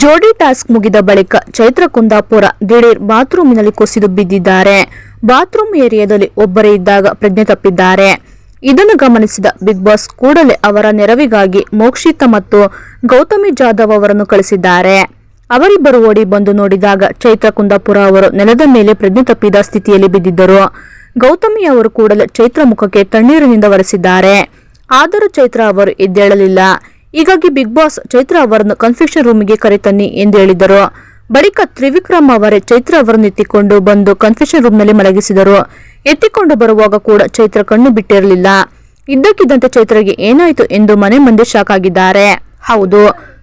ಜೋಡಿ ಟಾಸ್ಕ್ ಮುಗಿದ ಬಳಿಕ ಚೈತ್ರ ಕುಂದಾಪುರ ದಿಢೀರ್ ಬಾತ್ರೂಮಿನಲ್ಲಿ ಕುಸಿದು ಬಿದ್ದಿದ್ದಾರೆ. ಬಾತ್ರೂಮ್ ಏರಿಯಾದಲ್ಲಿ ಒಬ್ಬರೇ ಇದ್ದಾಗ ಪ್ರಜ್ಞೆ ತಪ್ಪಿದ್ದಾರೆ. ಇದನ್ನು ಗಮನಿಸಿದ ಬಿಗ್ ಬಾಸ್ ಕೂಡಲೇ ಅವರ ನೆರವಿಗಾಗಿ ಮೋಕ್ಷಿತ ಮತ್ತು ಗೌತಮಿ ಜಾಧವ್ ಅವರನ್ನು ಕಳಿಸಿದ್ದಾರೆ. ಅವರಿಬ್ಬರು ಓಡಿ ಬಂದು ನೋಡಿದಾಗ ಚೈತ್ರ ಕುಂದಾಪುರ ಅವರು ನೆಲದ ಮೇಲೆ ಪ್ರಜ್ಞೆ ತಪ್ಪಿದ ಸ್ಥಿತಿಯಲ್ಲಿ ಬಿದ್ದಿದ್ದರು. ಗೌತಮಿ ಅವರು ಕೂಡಲೇ ಚೈತ್ರ ಮುಖಕ್ಕೆ ತಣ್ಣೀರಿನಿಂದ ಒರೆಸಿದ್ದಾರೆ. ಆದರೂ ಚೈತ್ರ ಅವರು ಎದ್ದೇಳಲಿಲ್ಲ. ಹೀಗಾಗಿ ಬಿಗ್ ಬಾಸ್ ಚೈತ್ರ ಅವರನ್ನು ಕನ್ಫ್ಯೂಷನ್ ರೂಮಿಗೆ ಕರೆತನ್ನಿ ಎಂದು ಹೇಳಿದರು. ಬಳಿಕ ತ್ರಿವಿಕ್ರಮ್ ಅವರೇ ಚೈತ್ರ ಅವರನ್ನು ಎತ್ತಿಕೊಂಡು ಬಂದು ಕನ್ಫ್ಯೂಷನ್ ರೂಮ್ನಲ್ಲಿ ಮಲಗಿಸಿದರು. ಎತ್ತಿಕೊಂಡು ಬರುವಾಗ ಕೂಡ ಚೈತ್ರ ಕಣ್ಣು ಬಿಟ್ಟಿರಲಿಲ್ಲ. ಇದ್ದಕ್ಕಿದ್ದಂತೆ ಚೈತ್ರಗೆ ಏನಾಯಿತು ಎಂದು ಮನೆ ಮಂದಿ ಶಾಕ್ ಆಗಿದ್ದಾರೆ. ಹೌದು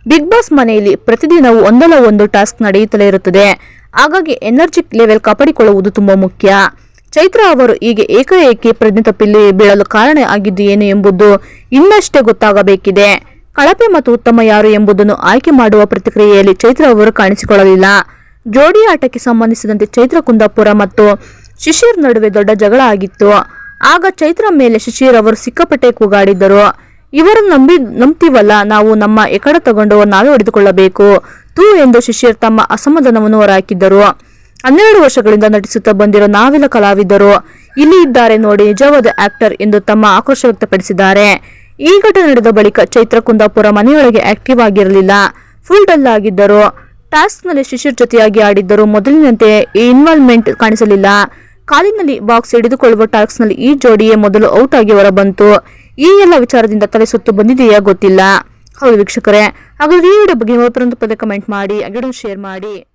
ಬಿಗ್ ಬಾಸ್ ಮನೆಯಲ್ಲಿ ಪ್ರತಿದಿನವೂ ಒಂದಲ್ಲ ಒಂದು ಟಾಸ್ಕ್ ನಡೆಯುತ್ತಲೇ ಇರುತ್ತದೆ. ಹಾಗಾಗಿ ಎನರ್ಜಿಕ್ ಲೆವೆಲ್ ಕಾಪಾಡಿಕೊಳ್ಳುವುದು ತುಂಬಾ ಮುಖ್ಯ. ಚೈತ್ರ ಅವರು ಹೀಗೆ ಏಕಾಏಕಿ ಪ್ರಜ್ಞೆ ತಪ್ಪಿಲ್ಲಿ ಬೀಳಲು ಕಾರಣ ಆಗಿದ್ದು ಏನು ಎಂಬುದು ಇನ್ನಷ್ಟೇ ಗೊತ್ತಾಗಬೇಕಿದೆ. ಕಳಪೆ ಮತ್ತು ಉತ್ತಮ ಯಾರು ಎಂಬುದನ್ನು ಆಯ್ಕೆ ಮಾಡುವ ಪ್ರತಿಕ್ರಿಯೆಯಲ್ಲಿ ಚೈತ್ರ ಅವರು ಕಾಣಿಸಿಕೊಳ್ಳಲಿಲ್ಲ. ಜೋಡಿ ಆಟಕ್ಕೆ ಸಂಬಂಧಿಸಿದಂತೆ ಚೈತ್ರ ಕುಂದಾಪುರ ಮತ್ತು ಶಿಶಿರ್ ನಡುವೆ ದೊಡ್ಡ ಜಗಳ ಆಗಿತ್ತು. ಆಗ ಚೈತ್ರ ಮೇಲೆ ಶಿಶಿರ್ ಅವರು ಸಿಕ್ಕಾಪಟ್ಟೆ ಕೂಗಾಡಿದ್ದರು. ಇವರನ್ನು ನಂಬಿ, ನಂಬ್ತೀವಲ್ಲ, ನಾವು ನಮ್ಮ ಎಕಡ ತಗೊಂಡು ನಾವೇ ಹೊಡೆದುಕೊಳ್ಳಬೇಕು. ತೂ ಎಂದು ಶಿಶಿರ್ ತಮ್ಮ ಅಸಮಾಧಾನವನ್ನು ಹೊರಹಾಕಿದ್ದರು. ಹನ್ನೆರಡು ವರ್ಷಗಳಿಂದ ನಟಿಸುತ್ತಾ ಬಂದಿರೋ ನಾವೆಲ್ಲ ಕಲಾವಿದರು. ಇಲ್ಲಿ ಇದ್ದಾರೆ ನೋಡಿ, ನಿಜವಾದ ಆಕ್ಟರ್ ಎಂದು ತಮ್ಮ ಆಕ್ರೋಶ ವ್ಯಕ್ತಪಡಿಸಿದ್ದಾರೆ. ಈ ಘಟನೆ ನಡೆದ ಬಳಿಕ ಚೈತ್ರ ಕುಂದಾಪುರ ಮನೆಯೊಳಗೆ ಆಕ್ಟಿವ್ ಆಗಿರಲಿಲ್ಲ. ಫುಲ್ ಡಲ್ ಆಗಿದ್ದರು. ಟಾಸ್ಕ್ನಲ್ಲಿ ಶಿಶಿರ್ ಜೊತೆಯಾಗಿ ಆಡಿದ್ದರು ಮೊದಲಿನಂತೆ ಇನ್ವಾಲ್ವ್ಮೆಂಟ್ ಕಾಣಿಸಲಿಲ್ಲ. ಕಾಲಿನಲ್ಲಿ ಬಾಕ್ಸ್ ಹಿಡಿದುಕೊಳ್ಳುವ ಟಾಸ್ಕ್ನಲ್ಲಿ ಈ ಜೋಡಿಯೇ ಮೊದಲು ಔಟ್ ಆಗಿ ಹೊರಬಂತು. ಈ ಎಲ್ಲ ವಿಚಾರದಿಂದ ತಲೆ ಸುತ್ತು ಬಂದಿದೆಯಾ ಗೊತ್ತಿಲ್ಲ. ಹೌದು ವೀಕ್ಷಕರೇ, ಹಾಗಾದ್ರೆ ಈ ವಿಡಿಯೋ ಬಗ್ಗೆ ಪದ ಕಮೆಂಟ್ ಮಾಡಿ ಹಾಗೆ ಶೇರ್ ಮಾಡಿ.